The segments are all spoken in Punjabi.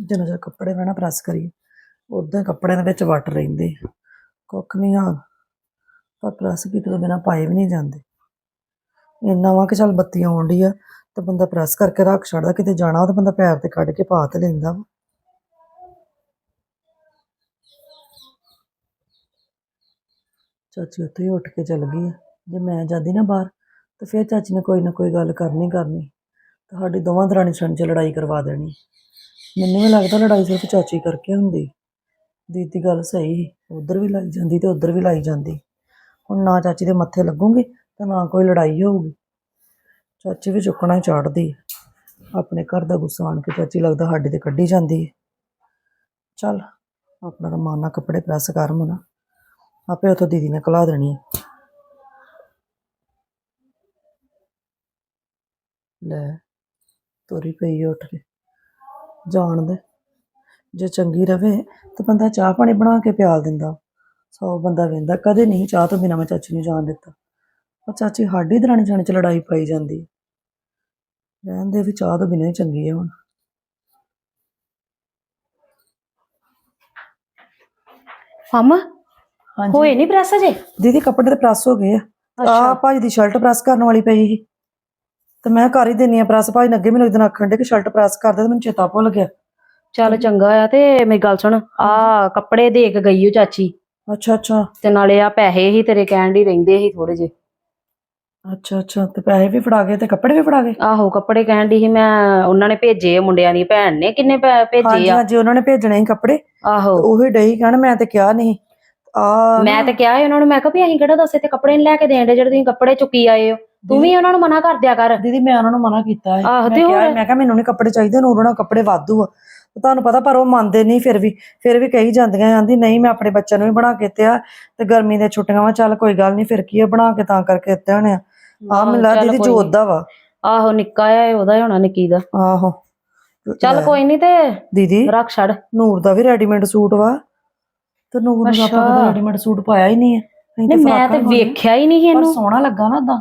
ਜਦੋਂ ਚਿਰ ਕੱਪੜੇ ਨਾ ਪ੍ਰੈਸ ਕਰੀਏ ਉਦਾਂ ਕੱਪੜਿਆਂ ਦੇ ਵਿੱਚ ਵੱਟ ਰਹਿੰਦੇ। ਕੁੱਖ ਨਹੀਂ ਆ, ਪਰ ਪ੍ਰੈਸ ਕੀਤੇ ਤੋਂ ਬਿਨਾਂ ਪਾਏ ਵੀ ਨਹੀਂ ਜਾਂਦੇ। ਇੰਨਾ ਵਾ ਕਿ ਚੱਲ ਬੱਤੀ ਆਉਣ ਡਈ ਆ, ਤੇ ਬੰਦਾ ਪ੍ਰੈਸ ਕਰਕੇ ਰੱਖ ਛੱਡਦਾ, ਕਿਤੇ ਜਾਣਾ ਤਾਂ ਬੰਦਾ ਪੈਰ ਤੇ ਕੱਢ ਕੇ ਪਾ ਤੇ ਲੈਂਦਾ ਵਾ। ਚਾਚੀ ਉੱਥੇ ਹੀ ਉੱਠ ਕੇ ਚਲ ਗਈ ਆ। ਜੇ ਮੈਂ ਜਾਂਦੀ ਨਾ ਬਾਹਰ, ਤਾਂ ਫਿਰ ਚਾਚੀ ਨੇ ਕੋਈ ਨਾ ਕੋਈ ਗੱਲ ਕਰਨੀ ਕਰਨੀ। ਤੁਹਾਡੀ ਦੋਵਾਂ ਦਰਾਣੀ ਛਣ ਚ ਲੜਾਈ ਕਰਵਾ ਦੇਣੀ। ਮੈਨੂੰ ਵੀ ਲੱਗਦਾ ਲੜਾਈ ਸਿਰਫ ਚਾਚੀ ਕਰਕੇ ਹੁੰਦੀ। ਦੀਦੀ ਗੱਲ ਸਹੀ, ਉਧਰ ਵੀ ਲਾਈ ਜਾਂਦੀ ਤੇ ਉਧਰ ਵੀ ਲਾਈ ਜਾਂਦੀ। ਹੁਣ ਨਾ ਚਾਚੀ ਦੇ ਮੱਥੇ ਲੱਗੂਗੀ ਤਾਂ ਨਾ ਕੋਈ ਲੜਾਈ ਹੋਊਗੀ। ਚਾਚੀ ਵੀ ਚੁੱਕਣਾ ਹੀ ਚਾੜਦੀ ਆਪਣੇ ਘਰ ਦਾ ਗੁੱਸਾ ਆਣ ਕੇ ਚਾਚੀ ਲੱਗਦਾ ਸਾਡੇ ਤੇ ਕੱਢੀ ਜਾਂਦੀ ਹੈ। ਚੱਲ, ਆਪਣਾ ਰਮਾਨਾ ਕੱਪੜੇ ਪ੍ਰੈਸ ਕਰ ਮਨਾ। ਆਪੇ ਉਥੋਂ ਦੀਦੀ ਨੇ ਕਲਾ ਦੇਣੀ ਹੈ। ਲੈ, ਤੋਰੀ ਪਈ ਹੈ ਉੱਠ ਕੇ। ਜਾਣ ਦੇ। ਜੇ ਚੰਗੀ ਰਵੇ ਤਾਂ ਬੰਦਾ ਚਾਹ ਪਾਣੀ ਬਣਾ ਕੇ ਪਿਆਲ ਦਿੰਦਾ। ਸੌ ਬੰਦਾ ਵੇਂਦਾ ਕਦੇ ਨਹੀਂ ਚਾਹ ਤੋਂ ਬਿਨਾਂ ਮੈਂ ਚਾਚੀ ਨੂੰ ਜਾਣ ਦਿੱਤਾ। ਪਰ ਚਾਚੀ ਸਾਡੀ ਦਰਾਣੀ ਜਾਣੇ ਚ ਲੜਾਈ ਪਾਈ ਜਾਂਦੀ। ਰਹਿਣ ਦੇ ਵੀ ਚਾਹ ਤੋਂ ਬਿਨਾਂ ਹੀ ਚੰਗੀ ਹੈ ਹੁਣ। ਹਾਂਜੀ। ਹੋਏ ਨਹੀਂ ਪ੍ਰੈਸ ਅਜੇ? ਦੀਦੀ ਕੱਪੜੇ ਤੇ ਪ੍ਰੈਸ ਹੋ ਗਏ ਆ। ਆ ਭਾਜੀ ਦੀ ਸ਼ਰਟ ਪ੍ਰੈਸ ਕਰਨ ਵਾਲੀ ਪਈ ਸੀ। ਤੇ ਮੈਂ ਕਰ ਹੀ ਦਿੰਨੀ ਆ ਪ੍ਰੈਸ ਭਾਜੀ ਨੇ ਅੱਗੇ ਮੈਨੂੰ ਇੱਕ ਦਿਨ ਆਖਣ ਦੇ ਕਿ ਸ਼ਰਟ ਪ੍ਰੈਸ ਕਰ ਦੇ ਤੇ ਮੈਨੂੰ ਚੇਤਾ ਭੁੱਲ ਗਿਆ। ਚੱਲ ਚੰਗਾ ਆ ਤੇ ਮੇਰੀ ਗੱਲ ਸੁਣ ਆ ਕੱਪੜੇ ਦੇ ਕੇ ਗਈ ਓ ਚਾਚੀ। ਅੱਛਾ ਅੱਛਾ। ਤੇ ਨਾਲੇ ਆ ਪੈਸੇ ਹੀ ਤੇਰੇ ਕਹਿਣ ਦੀ ਰਹਿੰਦੇ ਸੀ ਥੋੜੇ ਜੇ ਅੱਛਾ ਅੱਛਾ ਤੇ ਪੈਸੇ ਵੀ ਫੜਾ ਗਏ ਤੇ ਕੱਪੜੇ ਵੀ ਫੜਾ ਗਏ? ਆਹੋ ਕੱਪੜੇ ਕਹਿਣ ਦੀ ਸੀ ਮੈਂ ਉਹਨਾਂ ਨੇ ਭੇਜੇ ਆ ਮੁੰਡਿਆਂ ਦੀ ਭੈਣ ਨੇ ਕਿੰਨੇ ਪੈ- ਭੇਜੇ ਹਾਂਜੀ ਆ? ਹਾਂਜੀ ਉਹਨਾਂ ਨੇ ਭੇਜਣੇ ਸੀ ਕੱਪੜੇ। ਆਹੋ। ਉਹੀ ਡਈ ਕਹਿਣ ਮੈਂ ਤੇ ਕਿਹਾ ਨਹੀਂ। ਆ ਮੈਂ ਤੇ ਕਿਹਾ ਸੀ ਉਹਨਾਂ ਨੂੰ ਮੈਂ ਕਿਹਾ ਵੀ ਅਸੀਂ ਕਿਹੜਾ ਦੱਸੇ ਤੇ ਕੱਪੜੇ ਨੀ ਲੈ ਕੇ ਦੇਣ ਦੇ ਜਿਹੜੇ ਤੁਸੀਂ ਕੱਪੜੇ ਚੁੱਕੀ ਆਏ ਹੋ ਤੂੰ ਵੀ ਉਹਨਾਂ ਨੂੰ ਮਨਾ ਕਰ ਦਿਆ ਕਰ। ਦੀਦੀ ਮੈਂ ਉਹਨਾਂ ਨੂੰ ਮਨਾ ਕੀਤਾ ਹੈ। ਆਹੋ ਮੈਂ ਤੇ ਕਿਹਾ ਹੋਰ? ਮੈਂ ਕਿਹਾ ਮੈਨੂੰ ਨਹੀਂ ਕੱਪੜੇ ਚਾਹੀਦੇ ਨੂਰ ਉਹਨਾਂ ਕੱਪੜੇ ਵਾਧੂ ਆ। ਤੇ ਤੁਹਾਨੂੰ ਪਤਾ ਪਰ ਉਹ ਮੰਨਦੇ ਨਹੀਂ ਫਿਰ ਵੀ ਫਿਰ ਵੀ ਕਹੀ ਜਾਂਦੀਆਂ ਆਂਦੀ ਨਹੀਂ ਮੈਂ ਆਪਣੇ ਬੱਚਿਆਂ ਨੂੰ ਵੀ ਬਣਾ ਕੇ ਦਿੱਤੇ ਆ ਤੇ ਗਰਮੀ ਦੇ ਛੁੱਟੀਆਂ ਵਾ ਚੱਲ ਕੋਈ ਗੱਲ ਨਹੀਂ ਫਿਰ ਕੀ ਆ ਬਣਾ ਕੇ ਤਾਂ ਕਰਕੇ ਦਿੱਤੇ ਹੋਣੇ ਆ। ਆ ਆਹੋ, ਮਿਲਾ ਚੱਲ ਦੀਦੀ ਕੋਈ ਜੋਤ ਨੀ। ਦਾ ਵਾ। ਆਹੋ ਨਿੱਕਾ ਆ ਇਹ ਉਹਦਾ ਹੀ ਹੋਣਾ ਨਿੱਕੀ ਦਾ। ਆਹੋ। ਚੱਲ ਲੈ, ਕੋਈ ਨਹੀਂ ਤੇ ਦੀਦੀ ਰੱਖ ਛੱਡ। ਨੂਰ ਦਾ ਵੀ ਰੈਡੀਮੇਡ ਸੂਟ ਵਾ। ਤੇ ਨੂਰ ਨੂੰ ਆਪਾਂ ਅੱਛਾ। ਕਦੇ ਰੈਡੀਮੇਡ ਸੂਟ ਪਾਇਆ ਹੀ ਨਹੀਂ ਹੈ ਨਹੀਂ ਮੈਂ ਫਰਾਕਾਂ ਤੇ ਹੀ ਪਾਉਂਦੇ। ਵੇਖਿਆ ਹੀ ਨਹੀਂ ਪਰ ਇਹਨੂੰ। ਸੋਹਣਾ ਲੱਗਾ ਨਾ ਓਦਾਂ।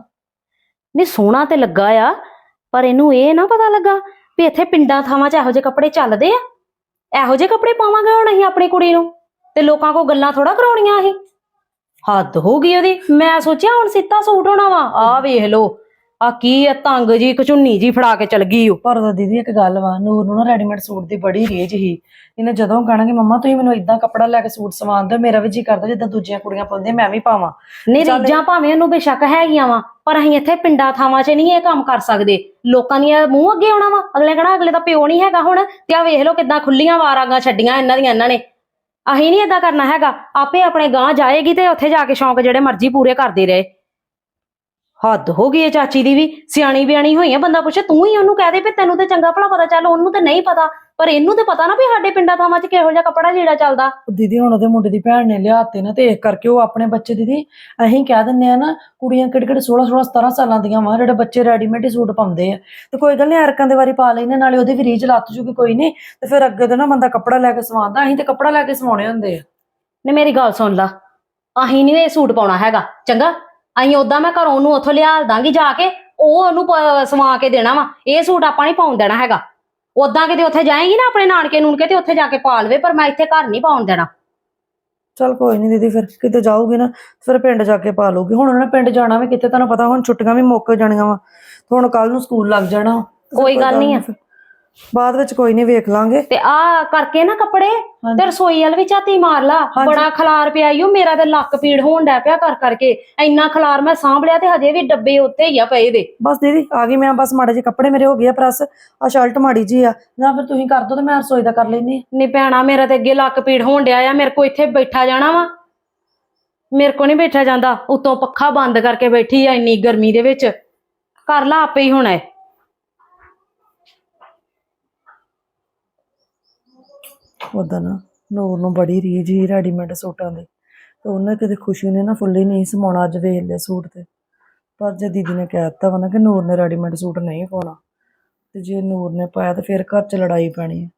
ਨਹੀਂ ਸੋਹਣਾ ਤੇ ਲੱਗਾ ਆ ਪਰ ਇਹਨੂੰ ਇਹ ਨਾ ਪਤਾ ਲੱਗਾ ਵੀ ਇੱਥੇ ਪਿੰਡਾਂ ਥਾਵਾਂ 'ਚ ਇਹੋ ਜਿਹੇ ਕੱਪੜੇ ਚੱਲਦੇ ਆ। ਇਹੋ ਜਿਹੇ ਕੱਪੜੇ ਪਾਵਾਂਗੇ ਹੁਣ ਅਸੀਂ ਆਪਣੀ ਕੁੜੀ ਨੂੰ ਤੇ ਲੋਕਾਂ ਕੋ ਗੱਲਾਂ ਥੋੜਾ ਕਰਾਉਣੀਆਂ ਅਸੀਂ। ਹੱਦ ਹੋ ਗਈ ਉਹਦੀ। ਮੈਂ ਸੋਚਿਆ ਹੁਣ ਸਿੱਤਾ ਸੂਟ ਹੋਣਾ ਵਾ। ਆ ਵੇਖ ਲੋ ਆ ਕੀ ਆ ਤੰਗ ਜੀ ਕਚੁੰਨੀ ਜੀ ਫੜਾ ਕੇ ਚਲ ਗਈ ਉਹ ਪਰ ਉਹਦਾ ਦੀਦੀ ਇੱਕ ਗੱਲ ਵਾ ਨੂਰ ਨੂੰ ਨਾ ਰੈਡੀਮੇਡ ਸੂਟ ਦੀ ਬੜੀ ਰੇਜ ਹੀ ਇਹਨੇ ਜਦੋਂ ਕਹਿਣਾ ਕਿ ਮੰਮਾ ਤੁਸੀਂ ਮੈਨੂੰ ਇਦਾਂ ਕੱਪੜਾ ਲੈ ਕੇ ਸੂਟ ਸਵਾਉਣ ਦਿਓ ਮੇਰਾ ਵੀ ਜੀ ਕਰਦਾ ਜਿੱਦਾਂ ਦੂਜੀਆਂ ਕੁੜੀਆਂ ਪਾਉਂਦੀਆਂ ਮੈਂ ਵੀ ਪਾਵਾਂ। ਨਹੀਂ ਰੀਜਾਂ ਭਾਵੇਂ ਉਹਨੂੰ ਬੇਸ਼ੱਕ ਹੈਗੀਆਂ ਵਾ। ਪਰ ਅਸੀਂ ਇੱਥੇ ਪਿੰਡਾਂ ਥਾਵਾਂ 'ਚ ਨਹੀਂ ਇਹ ਕੰਮ ਕਰ ਸਕਦੇ। ਲੋਕਾਂ ਦੀਆਂ ਮੂੰਹ ਅੱਗੇ ਆਉਣਾ ਵਾ। ਅਗਲੇ ਕਹਣਾ, ਅਗਲੇ ਦਾ ਪਿਓ ਨਹੀਂ ਹੈਗਾ ਹੁਣ। ਤੇ ਆ ਵੇਖ ਲਓ ਕਿਦਾਂ ਖੁੱਲੀਆਂ ਵਾਰਾਂਗਾ ਛੱਡੀਆਂ ਇਹਨਾਂ ਦੀਆਂ, ਇਹਨਾਂ ਨੇ। ਅਸੀਂ ਨਹੀਂ ਏਦਾਂ ਕਰਨਾ ਹੈਗਾ। ਆਪੇ ਆਪਣੇ ਗਾਂ ਜਾਏਗੀ ਤੇ ਉੱਥੇ ਜਾ ਕੇ ਸ਼ੌਂਕ ਜਿਹੜੇ ਮਰਜ਼ੀ ਪੂਰੇ ਕਰਦੇ ਰਹੇ। ਹੱਦ ਹੋ ਗਈ ਹੈ ਚਾਚੀ ਦੀ ਵੀ। ਸਿਆਣੀ ਬਿਆਣੀ ਹੋਈ ਹੈ ਬੰਦਾ ਪੁੱਛੇ, ਤੂੰ ਹੀ ਉਹਨੂੰ ਕਹਿ ਦੇ ਵੀ ਤੈਨੂੰ ਤੇ ਚੰਗਾ ਭਲਾ ਪਤਾ, ਚੱਲ ਉਹਨੂੰ ਤੇ ਨਹੀਂ ਪਤਾ। ਪਰ ਇਹਨੂੰ ਤੇ ਪਤਾ ਨਾ ਵੀ ਸਾਡੇ ਪਿੰਡਾਂ ਥਾਵਾਂ 'ਚ ਕਿਹੋ ਜਿਹਾ ਕੱਪੜਾ ਜਿਹੜਾ ਚੱਲਦਾ। ਦੀਦੀ ਹੁਣ ਉਹਦੇ ਮੁੰਡੇ ਦੀ ਭੈਣ ਨੇ ਲਿਆਤੇ ਨਾ ਤੇ ਇਸ ਕਰਕੇ ਉਹ ਆਪਣੇ ਬੱਚੇ ਦੀਦੀ ਅਸੀਂ ਕਹਿ ਦਿੰਨੇ ਆ ਨਾ ਕੁੜੀਆਂ ਕਿਹੜੇ 16 16 17 ਸਾਲਾਂ ਦੀਆਂ ਵਾ ਜਿਹੜੇ ਬੱਚੇ ਰੈਡੀਮੇਡ ਹੀ ਸੂਟ ਪਾਉਂਦੇ ਆ। ਤੇ ਕੋਈ ਗੱਲ ਨਹੀਂ ਅਰਕਾਂ ਦੇ ਵਾਰੀ ਪਾ ਲੈਨੇ ਨਾਲੇ ਉਹਦੀ ਵੀ ਰੀਝ ਲੱਤ ਜੂਗੀ ਕੋਈ ਨਹੀਂ ਤੇ ਫਿਰ ਅੱਗੇ ਤੋਂ ਨਾ ਬੰਦਾ ਕੱਪੜਾ ਲੈ ਕੇ ਸਵਾਉਂਦਾ ਅਸੀਂ ਤੇ ਕੱਪੜਾ ਲੈ ਕੇ ਸਵਾਉਣੇ ਹੁੰਦੇ ਆ। ਨੇ ਮੇਰੀ ਗੱਲ ਸੁਣ ਲਾ ਅਹੀਂ ਨਹੀਂ ਇਹ ਸੂਟ ਪਾਉਣਾ ਹੈਗਾ ਚੰਗਾ? ਅਹੀਂ ਉਦਾਂ ਮੈਂ ਘਰੋਂ ਉਹਨੂੰ ਉੱਥੋਂ ਲਿਆ ਦਾਂਗੀ ਜਾ ਕੇ ਉਹ ਉਹਨੂੰ ਸਵਾ ਕੇ ਦੇਣਾ ਵਾ ਇਹ ਸੂਟ ਆਪਾਂ ਨਹੀਂ ਪਾਉਣ ਦੇਣਾ ਹੈਗਾ। ਉਦਾਂ ਕਿਤੇ ਉੱਥੇ ਜਾਏਗੀ ਨਾ ਆਪਣੇ ਨਾਨਕੇ ਨੂਨਕੇ ਤੇ ਉੱਥੇ ਜਾ ਕੇ ਪਾ ਲਵੇ ਪਰ ਮੈਂ ਇੱਥੇ ਘਰ ਨਹੀਂ ਪਾਉਣ ਦੇਣਾ। ਚਲ ਕੋਈ ਨਹੀਂ ਦੀਦੀ ਫਿਰ ਕਿਤੇ ਜਾਊਗੀ ਨਾ ਫਿਰ ਪਿੰਡ ਜਾ ਕੇ ਪਾ ਲਊਗੀ ਹੁਣ ਉਹਨਾਂ ਨੇ ਪਿੰਡ ਜਾਣਾ ਵੀ ਕਿਤੇ ਤੁਹਾਨੂੰ ਪਤਾ ਹੁਣ ਛੁੱਟੀਆਂ ਵੀ ਮੁੱਕ ਜਾਣੀਆਂ ਵਾ। ਹੁਣ ਕੱਲ ਨੂੰ ਸਕੂਲ ਲੱਗ ਜਾਣਾ। ਕੋਈ ਗੱਲ ਨਹੀਂ ਆ। ਬਾਅਦ ਵਿੱਚ ਕੋਈ ਨਹੀਂ ਵੇਖ ਲਾਂਗੇ। ਤੇ ਆ ਕਰਕੇ ਨਾ ਕੱਪੜੇ ਤੇ। ਰਸੋਈ ਵਾਲ ਵੀ ਝਾਤੀ ਮਾਰ ਲਾ। ਬੜਾ ਖਲਾਰ ਪਿਆ ਈਓ ਮੇਰਾ ਤੇ ਲੱਕ ਪੀੜ ਹੋਣ ਡੈ ਪਿਆ ਕਰ ਕਰਕੇ। ਇੰਨਾ ਖਲਾਰ ਮੈਂ ਸਾਂਭ ਲਿਆ ਤੇ ਹਜੇ ਵੀ ਡੱਬੇ ਉੱਤੇ ਹੀ ਆ ਪਏ ਦੇ। ਬਸ ਦੀਦੀ ਆ ਗਈ ਮੈਂ ਬਸ ਮਾੜੇ ਜਿਹੇ ਕੱਪੜੇ ਮੇਰੇ ਹੋ ਗਏ ਆ ਪ੍ਰੈਸ। ਆ ਸ਼ਰਟ ਮਾੜੀ ਜੀ ਆ। ਜਾਂ ਫਿਰ ਤੁਸੀਂ ਕਰ ਦੋ ਤੇ ਮੈਂ ਰਸੋਈ ਦਾ ਕਰ ਲੈਣੀ ਨੀ ਭੈਣਾ ਮੇਰਾ ਤੇ ਅੱਗੇ ਲੱਕ ਪੀੜ ਹੋਣ ਡਿਆ ਆ। ਮੇਰੇ ਕੋ ਇੱਥੇ ਬੈਠਾ ਜਾਣਾ ਵਾ। ਮੇਰੇ ਕੋ ਨਹੀਂ ਬੈਠਾ ਜਾਂਦਾ। ਉਤੋਂ ਪੱਖਾ ਬੰਦ ਕਰਕੇ ਬੈਠੀ ਆ ਇੰਨੀ ਗਰਮੀ ਦੇ ਵਿੱਚ। ਕਰ ਲਾ ਆਪੇ ਹੀ ਹੋਣਾ ਏ ਉਦਾਂ ਨਾ ਨੂਰ ਨੂੰ ਬੜੀ ਰੀਝ ਹੀ ਰੈਡੀਮੇਡ ਸੂਟਾਂ ਦੀ ਤੇ ਉਹਨੇ ਕਿਤੇ ਖੁਸ਼ੀ ਨੇ ਨਾ ਫੁੱਲੀ ਨਹੀਂ ਸਮਾਉਣਾ ਅੱਜ ਵੇਖ ਲਿਆ ਸੂਟ ਤੇ। ਪਰ ਜੇ ਦੀਦੀ ਨੇ ਕਹਿ ਦਿੱਤਾ ਵਾ ਨਾ ਕਿ ਨੂਰ ਨੇ ਰੈਡੀਮੇਡ ਸੂਟ ਨਹੀਂ ਪਾਉਣਾ, ਤੇ ਜੇ ਨੂਰ ਨੇ ਪਾਇਆ ਤਾਂ ਫਿਰ ਘਰ 'ਚ ਲੜਾਈ ਪੈਣੀ ਹੈ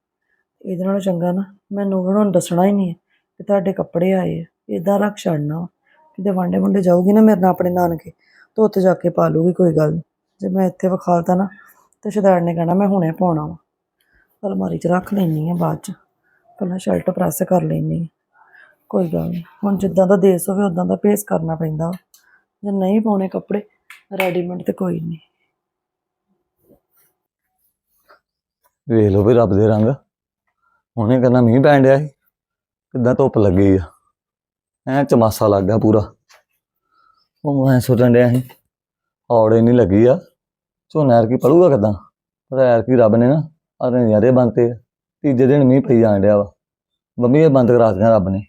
ਇਹਦੇ ਨਾਲੋਂ ਚੰਗਾ ਨਾ ਮੈਂ ਨੂਰ ਨੂੰ ਦੱਸਣਾ ਹੀ ਨਹੀਂ ਹੈ ਕਿ ਤੁਹਾਡੇ ਕੱਪੜੇ ਆਏ ਆ ਇਦਾਂ ਰੱਖ ਛੱਡਣਾ ਵਾ। ਕਿਤੇ ਵਾਂਡੇ ਵੰਡੇ ਜਾਊਗੀ ਨਾ ਮੇਰੇ ਨਾਲ ਆਪਣੇ ਨਾਨਕੇ, ਤਾਂ ਉੱਥੇ ਜਾ ਕੇ ਪਾ ਲੂਗੀ ਕੋਈ ਗੱਲ ਨਹੀਂ। ਜੇ ਮੈਂ ਇੱਥੇ ਵਿਖਾਲਤਾ ਨਾ ਤੇ ਸ਼ਦਾਰ ਨੇ ਕਹਿਣਾ ਮੈਂ ਹੁਣੇ ਪਾਉਣਾ ਵਾ। ਅਲਮਾਰੀ 'ਚ ਰੱਖ ਲੈਣੀ ਆ ਬਾਅਦ 'ਚ। ਪਹਿਲਾਂ ਸ਼ਰਟ ਪ੍ਰੈਸ ਕਰ ਲੈਣੀ ਕੋਈ ਗੱਲ ਨਹੀਂ ਹੁਣ ਜਿੱਦਾਂ ਦਾ ਦੇਸ ਹੋਵੇ ਉਦਾਂ ਦਾ ਪੇਸ ਕਰਨਾ ਪੈਂਦਾ। ਜੇ ਨਹੀਂ ਪਾਉਣੇ ਕੱਪੜੇ ਰੈਡੀਮੇਡ ਤੇ ਕੋਈ ਨਹੀਂ ਵੇਖ ਲਓ ਵੀ ਰੱਬ ਦੇ ਰੰਗ। ਉਹਨੇ ਕਹਿੰਦਾ ਮੀਂਹ ਪੈਣ ਡਿਆ ਸੀ। ਕਿੱਦਾਂ ਧੁੱਪ ਲੱਗੀ ਆ। ਐ ਚਮਾਸਾ ਲੱਗ ਗਿਆ ਪੂਰਾ। ਉਹ ਮੈਂ ਸੋਚਣ ਡਿਆ ਸੀ, ਔੜੇ ਨਹੀਂ ਲੱਗੀ ਆ। ਝੋਨਾ ਯਾਰ ਕੀ ਪੜੂਗਾ ਕਿਦਾਂ? ਪਰ ਯਾਰ ਕੀ ਰੱਬ ਨੇ ਨਾ ਅਰੇ ਨਜ਼ਾਰੇ ਬੰਤੇ ਤੀਜੇ ਦਿਨ ਮੀਂਹ ਪਈ ਜਾਣ ਡਿਆ ਵਾ। ਮੰਮੀ ਇਹ ਬੰਦ ਕਰਾ ਦਿੱਤੀਆਂ ਰੱਬ ਨੇ।